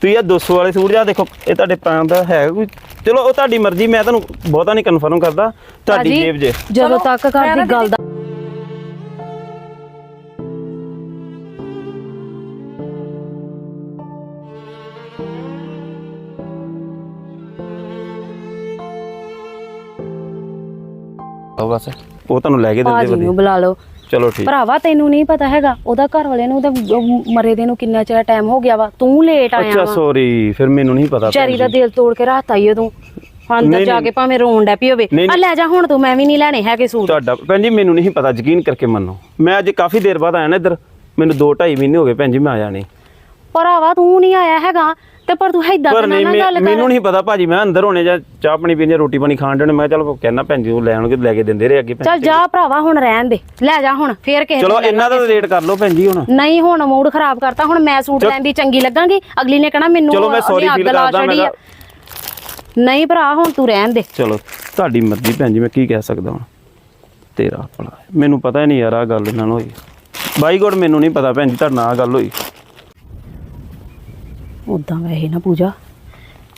ਤੁਸੀਂ ਆ 200 ਵਾਲੇ ਸੂਟ ਜਾਂ ਦੇਖੋ ਇਹ ਤੁਹਾਡੇ ਪਾਣ ਦਾ ਹੈ ਕੋਈ? ਚਲੋ ਉਹ ਤੁਹਾਡੀ ਮਰਜ਼ੀ ਮੈਂ ਤੁਹਾਨੂੰ ਬਹੁਤਾ ਨਹੀਂ ਕਨਫਰਮ ਕਰਦਾ। ਤੁਹਾਡੀ ਜੇਬ ਜੇ। ਜਦੋਂ ਤੱਕ ਘਰ ਦੀ ਗੱਲ ਦਾ ਉਹ ਬਸ। ਉਹ ਤੁਹਾਨੂੰ ਲੈ ਕੇ ਦਿੰਦੇ ਭਾਜੀ ਵਧੀਆ। ਨੂੰ ਬੁਲਾ ਲਓ। ਚਲੋ ਠੀਕ। ਭਰਾਵਾ ਤੈਨੂੰ ਨਹੀਂ ਪਤਾ ਹੈਗਾ। ਉਹਦਾ ਘਰ ਵਾਲੇ ਨੂੰ ਤੇ ਮਰੇ ਦੇ ਨੂੰ ਕਿੰਨਾ ਚਿਰ ਟਾਈਮ ਹੋ ਗਿਆ ਵਾ। ਤੂੰ ਲੇਟ ਆਇਆ ਅੱਛਾ ਵਾ। ਸੌਰੀ ਫਿਰ ਮੈਨੂੰ ਨਹੀਂ ਪਤਾ ਵਿਚਾਰੀ ਦਾ ਦਿਲ ਤੋੜ ਕੇ ਰਾਤ ਆਈ ਓ ਤੂੰ ਅੰਦਰ ਨਹੀਂ, ਜਾ ਨਹੀਂ। ਕੇ ਭਾਵੇਂ ਰੋਣ ਡੈ ਪਈ ਹੋਵੇ। ਨਹੀਂ, ਆ ਲੈ ਜਾ ਹੁਣ ਤੂੰ ਮੈਂ ਵੀ ਨਹੀਂ ਲੈਣੇ ਹੈਗੇ ਸੂਟ। ਤੁਹਾਡਾ ਭੈਣ ਜੀ ਮੈਨੂੰ ਨਹੀਂ ਪਤਾ ਯਕੀਨ ਕਰਕੇ ਮੰਨੋ। ਮੈਂ ਅੱਜ ਕਾਫੀ ਦੇਰ ਬਾਅਦ ਆਇਆ ਨਾ ਇੱਧਰ। ਮੈਨੂੰ 2 2.5 ਮਹੀਨੇ ਹੋ ਗਏ ਭੈਣ ਜੀ ਮੈਂ ਆਇਆ ਨਹੀਂ। ਭਰਾਵਾ ਤੂੰ ਨਹੀਂ ਆਇਆ ਹੈਗਾ। ਤੇ ਪਰ ਤੂੰ ਏਦਾਂ ਪਰ ਨਹੀਂ ਨਾ ਮੈਂ- ਗੱਲ ਕਰ। ਮੈਨੂੰ ਨਹੀਂ ਪਤਾ ਭਾਜੀ ਮੈਂ ਅੰਦਰ ਹੋਣੇ ਜਾਂ ਚਾਹ ਪਾਣੀ ਪੀਣੇ ਰੋਟੀ ਪਾਣੀ ਖਾਣ ਦੇਣੇ ਮੈਂ ਚਲ ਕਹਿਣਾ ਭੈਣ ਜੀ ਉਹ ਲੈ ਆਉਣਗੇ ਲੈ ਕੇ ਦਿੰਦੇ ਰਹੇ ਅੱਗੇ ਭੈਣ ਚੱਲ ਜਾ। ਭਰਾਵਾ ਹੁਣ ਰਹਿਣ ਦੇ ਲੈ ਜਾ ਹੁਣ ਫੇਰ ਕਿਸੇ ਚਲੋ ਇਹਨਾਂ ਦਾ ਰੇਟ ਕਰ ਲਓ ਭੈਣ ਜੀ ਹੁਣ। ਨਹੀਂ ਹੁਣ ਮੂਡ ਖਰਾਬ ਕਰਤਾ ਹੁਣ ਮੈਂ ਸੂਟ ਲੈਣ ਦੀ ਚੰਗੀ ਲੱਗਾਂਗੀ ਅਗਲੀ ਨੇ ਕਹਣਾ ਮੈਨੂੰ ਚਲੋ ਮੈਂ ਉਹਨੇ ਸੌਰੀ ਅੱਗ ਫੀਲ ਲਾ ਕਰਦਾ ਮੈਂ ਛੱਡੀ ਆ। ਨਹੀਂ ਭਰਾ ਹੁਣ ਤੂੰ ਰਹਿਣ ਦੇ। ਚਲੋ ਤੁਹਾਡੀ ਮਰਜ਼ੀ ਭੈਣ ਜੀ ਮੈਂ ਕੀ ਕਹਿ ਸਕਦਾ ਹੁਣ? ਤੇਰਾ ਭਲਾ ਮੈਨੂੰ ਪਤਾ ਹੀ ਨਹੀਂ ਯਾਰ ਆ ਗੱਲ ਇਹਨਾਂ ਨੂੰ ਹੋਈ। ਬਾਈ ਗੋਡ ਮੈਨੂੰ ਨਹੀਂ ਪਤਾ ਭੈਣ ਜੀ ਤੁਹਾਡੇ ਨਾਲ ਆਹ ਗੱਲ ਹੋਈ। ਉਦਾਂ ਵੈਸੇ ਨਾ ਪੂਜਾ।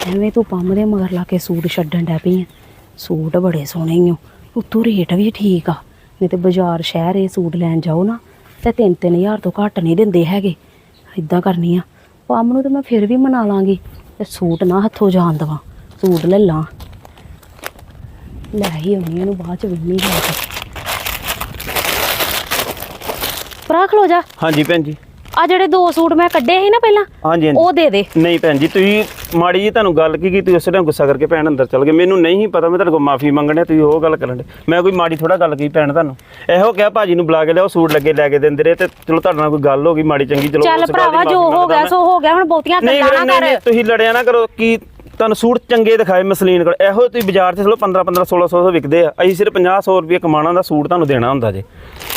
ਐਵੇਂ ਤੂੰ ਪੰਮ ਦੇ ਮਗਰ ਲਾ ਕੇ ਸੂਟ ਛੱਡਣ ਡੈ ਪਈ ਆ। ਸੂਟ ਬੜੇ ਸੋਹਣੇ ਈ ਉੱਤੋਂ ਰੇਟ ਵੀ ਠੀਕ ਆ। ਨਹੀਂ ਤੇ ਬਾਜ਼ਾਰ ਸ਼ਹਿਰ ਇਹ ਸੂਟ ਲੈਣ ਜਾਓ ਨਾ, ਤੇ 3-3000 ਤੋਂ ਘੱਟ ਨਹੀਂ ਦਿੰਦੇ ਹੈਗੇ। ਇਦਾਂ ਕਰਨੀ ਆ। ਪੰਮ ਨੂੰ ਤੇ ਮੈਂ ਫਿਰ ਵੀ ਮਨਾ ਲਾਂਗੀ, ਤੇ ਸੂਟ ਨਾ ਹੱਥੋਂ ਜਾਣ ਦਵਾਂ। ਸੂਟ ਲੈ ਲਾਂ। ਲੈ ਹੀ ਆਉਣੀ ਇਹਨੂੰ ਬਾਅਦ ਚ ਵਿੰਨੀ ਜਾ ਕੇ। ਭਰਾ ਖਲੋ ਜਾ। ਹਾਂਜੀ ਭੈਣ ਜੀ। ਆ ਜਿਹੜੇ ਦੋ ਸੂਟ ਮੈਂ ਕੱਢੇ ਸੀ ਨਾ ਪਹਿਲਾਂ ਹਾਂਜੀ ਹਾਂਜੀ। ਉਹ ਦੇ ਦੇ। ਨਹੀਂ ਭੈਣ ਜੀ ਤੁਸੀਂ ਮਾੜੀ ਜੀ ਤੁਹਾਨੂੰ ਗੱਲ ਕੀ ਕੀਤੀ ਉਸੇ ਟਾਈਮ ਗੁੱਸਾ ਕਰਕੇ ਭੈਣ ਅੰਦਰ ਚਲ ਗਏ। ਮੈਨੂੰ ਨਹੀਂ ਪਤਾ ਮੈਂ ਤੁਹਾਡੇ ਕੋਲ ਮਾਫੀ ਮੰਗਣਿਆ ਤੁਸੀਂ ਉਹ ਗੱਲ ਕਰਨ ਦੇ ਮੈਂ ਕੋਈ ਮਾੜੀ ਥੋੜਾ ਗੱਲ ਕੀਤੀ ਭੈਣ ਤੁਹਾਨੂੰ। ਇਹੋ ਕਿਹਾ ਭਾਜੀ ਨੂੰ ਬੁਲਾ ਕੇ ਲਿਆਓ ਸੂਟ ਲੱਗੇ ਲੈ ਕੇ ਦਿੰਦੇ ਰਹੇ ਤੇ ਚਲੋ ਤੁਹਾਡੇ ਨਾਲ ਕੋਈ ਗੱਲ ਹੋ ਗਈ ਮਾੜੀ ਚੰਗੀ ਚਲੋ ਚੱਲ ਭਰਾਵਾ ਜੋ ਹੋ ਗਿਆ। ਸੋ ਹੋ ਗਿਆ ਹੁਣ ਬਹੁਤੀਆਂ ਗੱਲਾਂ ਨਾ ਕਰ। ਤੁਸੀਂ ਲੜਿਆ ਨਾ ਕਰੋ ਕਿ ਤੁਹਾਨੂੰ ਸੂਟ ਚੰਗੇ ਦਿਖਾਏ ਮਸਲੀਨ ਕੋਲ। ਇਹੋ ਤੁਸੀਂ ਬਾਜ਼ਾਰ 'ਚ ਚਲੋ 15 15 1600 ਤੋਂ ਵਿਕਦੇ ਆ। ਅਸੀਂ ਸਿਰਫ 50 100 ਰੁਪਏ ਕਮਾਣਾ ਦਾ ਸੂਟ ਤੁਹਾਨੂੰ ਦੇਣਾ ਹੁੰਦਾ ਜੇ।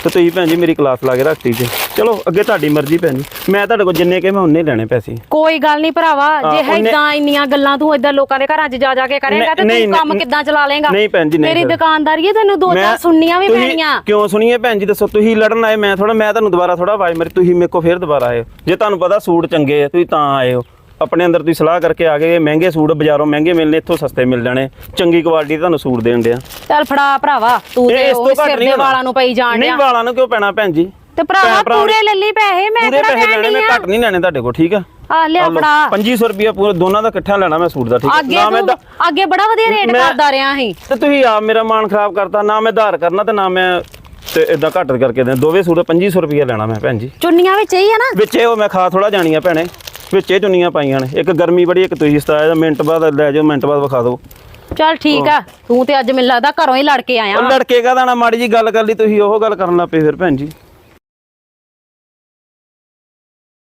ਤੇ ਤੁਸੀਂ ਭੈਣ ਜੀ ਮੇਰੀ ਕਲਾਸ ਲਾ ਕੇ ਰੱਖਤੀ ਜੇ। ਚਲੋ ਅੱਗੇ ਤੁਹਾਡੀ ਮਰਜ਼ੀ ਭੈਣ ਜੀ। ਮੈਂ ਤੁਹਾਡੇ ਕੋਲ ਜਿੰਨੇ ਕਿ ਮੈਂ ਉਨੇ ਲੈਣੇ ਪੈਸੇ। ਕੋਈ ਗੱਲ ਨਹੀਂ ਭਰਾਵਾ ਜੇ ਹਾਂ, ਉਹਨੇ- ਇਦਾਂ ਇੰਨੀਆਂ ਗੱਲਾਂ ਤੂੰ ਇਦਾਂ ਲੋਕਾਂ ਦੇ ਘਰਾਂ 'ਚ ਜਾ ਜਾ ਕੇ ਕਰੇਗਾ ਤੇ ਤੂੰ ਕੰਮ ਕਿੱਦਾਂ ਚਲਾ ਲੇਗਾ ਨਹੀਂ ਭੈਣ ਜੀ, ਮੇਰੀ। ਦੁਕਾਨਦਾਰੀ ਹੈ ਤੈਨੂੰ ਦੋ ਚਾਰ ਸੁਣਨੀਆਂ ਵੀ ਪੈਣੀਆਂ। ਕਿਉਂ ਸੁਣੀਏ ਭੈਣ ਜੀ? ਦੱਸੋ ਤੁਸੀਂ ਲੜਨ ਆਏ ਮੈਂ ਥੋੜਾ ਮੈਂ ਤੁਹਾਨੂੰ ਦੁਬਾਰਾ ਥੋੜਾ ਆਵਾਜ਼ ਮਾਰੀ। ਤੁਸੀਂ ਮੇਰੇ ਕੋਲ ਫੇਰ ਦੁਬਾਰਾ ਆਏ। ਜੇ ਤੁਹਾਨੂੰ ਪਤਾ ਸੂਟ ਚੰਗੇ ਆ ਤੁਸੀਂ ਤਾਂ ਆਏ ਹੋ। ਆਪਣੇ ਅੰਦਰ ਤੁਸੀਂ ਸਲਾਹ ਕਰਕੇ ਆ ਗਏ ਮਹਿੰਗੇ ਸੂਟ ਬਾਜ਼ਾਰੋਂ ਮਹਿੰਗੇ ਮਿਲਨੇ ਇੱਥੋਂ ਸਸਤੇ ਮਿਲ ਜਾਣੇ। ਚੰਗੀ ਕੁਆਲਿਟੀ ਤੁਹਾਨੂੰ ਸੂਟ ਦੇਣ ਡਿਆ। ਚੱਲ ਫੜਾ ਭਰਾਵਾ ਤੂੰ ਤੇ ਉਹ ਤੋਂ ਘੱਟ ਸਿਰ ਨਹੀਂ ਦੇ। ਵਾਲਾਂ ਨੂੰ ਪਈ ਜਾਣ ਨਹੀਂ ਵਾਲਾਂ ਨੂੰ ਕਿਉਂ ਪੈਣਾ ਭੈਣ ਜੀ? ਤੇ ਭਰਾਵਾ ਪੂਰੇ ਲੱਲੀ ਪੈਸੇ ਮੈਂ ਪੂਰੇ ਕਿਹੜਾ ਪੈਸੇ ਲੈਣੇ ਮੈਂ ਆ? ਘੱਟ ਨਹੀਂ ਲੈਣੇ ਤੁਹਾਡੇ ਕੋਲ ਠੀਕ ਆ? ਆ ਲਿਆ ਫੜਾ। 2500 ਰੁਪਿਆ ਪੂਰਾ ਦੋਨਾਂ ਦਾ ਇਕੱਠਾ ਲੈਣਾ ਮੈਂ ਸੂਟ ਦਾ ਠੀਕ ਆ? ਨਾ ਮੈਂ ਅੱਗੇ ਬੜਾ ਵਧੀਆ ਰੇਟ ਕਰਦਾ ਰਿਹਾ ਸੀ ਤੇ ਤੁਸੀਂ ਆਪ ਮੇਰਾ ਮਾਨ ਖਰਾਬ ਕਰਤਾ ਨਾ ਮੈਂ ਧਾਰ ਕਰਨਾ ਤੇ ਨਾ ਮੈਂ ਤੇ ਇਦਾਂ ਘੱਟ ਕਰਕੇ ਦੇ ਦੋਵੇਂ ਸੂਟ 2500 ਰੁਪਿਆ ਲੈਣਾ ਮੈਂ ਭੈਣ ਜੀ। ਚੁੰਨੀਆਂ ਵਿੱਚ ਹੀ ਆ ਨਾ? ਵਿੱਚੇ ਉਹ ਮੈਂ ਖਾ ਥੋੜਾ ਜਾਣੀਆਂ ਭੈਣੇ। ਵਿੱਚੇ ਚੁੰਨੀਆਂ ਪਾਈਆਂ ਨੇ। ਇੱਕ ਗਰਮੀ ਬੜੀ ਇੱਕ ਤੁਸੀਂ ਸਤਾਇਆ ਜਾਂ ਮਿੰਟ ਬਾਅਦ ਲੈ ਜਾਓ ਮਿੰਟ ਬਾਅਦ ਵਿਖਾ ਦਿਓ। ਚੱਲ ਠੀਕ ਆ ਤੂੰ ਤੇ ਅੱਜ ਮੈਨੂੰ ਲੱਗਦਾ ਘਰੋਂ ਹੀ ਲੜ ਕੇ ਆਇਆ। ਉਹ। ਲੜਕੇ ਕਹਦਾ ਨਾ ਮਾੜੀ ਜੀ ਗੱਲ ਕਰ ਲਈ ਤੁਸੀਂ ਉਹ ਗੱਲ ਕਰਨ ਲੱਗ ਪਏ ਫਿਰ ਭੈਣ ਜੀ।